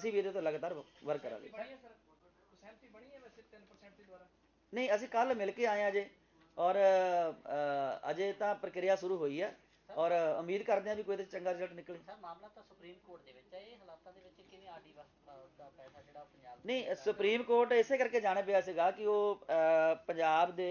ਅਸੀਂ ਵੀ ਇਹਦੇ ਤੋਂ ਲਗਾਤਾਰ ਵਰਕ ਕਰਾਂਗੇ। ਬਣੀ ਹੈ ਸਰ ਸਹਿਮਤੀ ਬਣੀ ਹੈ ਵੈਸੇ 3% ਦੇ ਦੁਆਰਾ? ਨਹੀਂ ਅਸੀਂ ਕੱਲ ਮਿਲ ਕੇ ਆਏ ਹਾਂ ਅਜੇ। ਔਰ ਅਜੇ ਤਾਂ ਪ੍ਰਕਿਰਿਆ ਸ਼ੁਰੂ ਹੋਈ ਹੈ। ਔਰ ਉਮੀਦ ਕਰਦੇ ਹਾਂ ਵੀ ਕੋਈ ਇਹਦੇ 'ਚ ਚੰਗਾ ਰਿਜ਼ਲਟ ਨਿਕਲੇ। ਸਰ ਮਾਮਲਾ ਤਾਂ ਸੁਪਰੀਮ ਕੋਰਟ ਦੇ ਵਿੱਚ ਹੈ। ਇਹ ਹਾਲਾਤਾਂ ਦੇ ਵਿੱਚ ਕਿਵੇਂ ਆਰਡੀ ਦਾ ਪੈਸਾ ਜਿਹੜਾ ਪੰਜਾਬ ਦੇ ਨਹੀਂ ਸੁਪਰੀਮ ਕੋਰਟ ਇਸੇ ਕਰਕੇ ਜਾਣੇ ਪਿਆ ਸੀਗਾ ਕਿ ਉਹ ਪੰਜਾਬ ਦੇ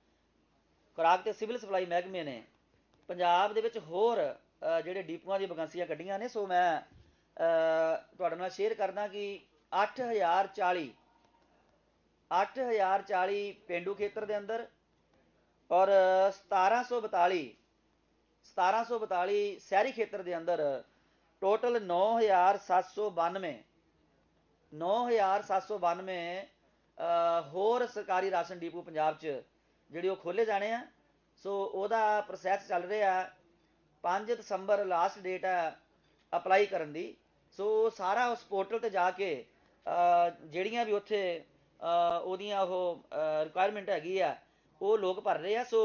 ਖੁਰਾਕ ਤੇ ਸਿਵਲ ਸਪਲਾਈ ਮਹਿਕਮੇ ਨੇ ਪੰਜਾਬ ਦੇ ਵਿੱਚ ਹੋਰ ਜਿਹੜੇ ਡੀਪੂਆਂ ਦੀਆਂ ਵੈਕੰਸੀਆਂ ਕੱਢੀਆਂ ਨੇ ਸੋ ਮੈਂ ਤੁਹਾਡੇ ਨਾਲ ਸ਼ੇਅਰ ਕਰਦਾ ਕਿ 8040 8040 ਪਿੰਡੂ ਖੇਤਰ ਦੇ ਅੰਦਰ ਔਰ 1742 1742 ਸ਼ਹਿਰੀ ਖੇਤਰ ਦੇ ਅੰਦਰ ਟੋਟਲ 9792 9792 ਅ, ਹੋਰ ਸਰਕਾਰੀ ਰਾਸ਼ਨ ਡੀਪੂ ਪੰਜਾਬ 'ਚ ਜਿਹੜੇ ਉਹ ਖੋਲੇ ਜਾਣੇ ਆ। ਸੋ ਉਹਦਾ ਪ੍ਰੋਸੈਸ ਚੱਲ ਰਿਹਾ 5 ਦਸੰਬਰ ਲਾਸਟ ਡੇਟ ਹੈ ਅਪਲਾਈ ਕਰਨ ਦੀ। ਸੋ ਸਾਰਾ ਉਸ ਪੋਰਟਲ ਤੇ ਜਾ ਕੇ ਜਿਹੜੀਆਂ ਵੀ ਉੱਥੇ ਉਹਦੀਆਂ ਉਹ ਰਿਕੁਆਇਰਮੈਂਟ ਹੈਗੀ ਆ, ਉਹ ਲੋਕ ਭਰ ਰਹੇ ਆ। ਸੋ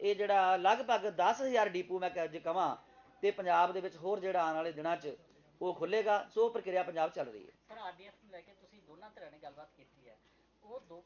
ਇਹ ਜਿਹੜਾ ਲਗਭਗ 10000 ਡੀਪੂ ਮੈਂ ਕ- ਜੇ ਕਵਾਂ ਤੇ ਪੰਜਾਬ ਦੇ ਵਿੱਚ ਹੋਰ ਜਿਹੜਾ ਆਉਣ ਵਾਲੇ ਦਿਨਾਂ 'ਚ ਉਹ ਖੁੱਲੇਗਾ ਸੋ ਉਹ ਪ੍ਰਕਿਰਿਆ ਪੰਜਾਬ ਚੱਲ ਰਹੀ ਹੈ। ਸਰ ਆਰਡੀਐਫ ਨੂੰ ਲੈ ਕੇ ਤੁਸੀਂ ਦੋਨਾਂ ਧਿਰਾਂ ਨੇ ਗੱਲਬਾਤ ਕੀਤੀ ਹੈ। ਉਹ ਦੋ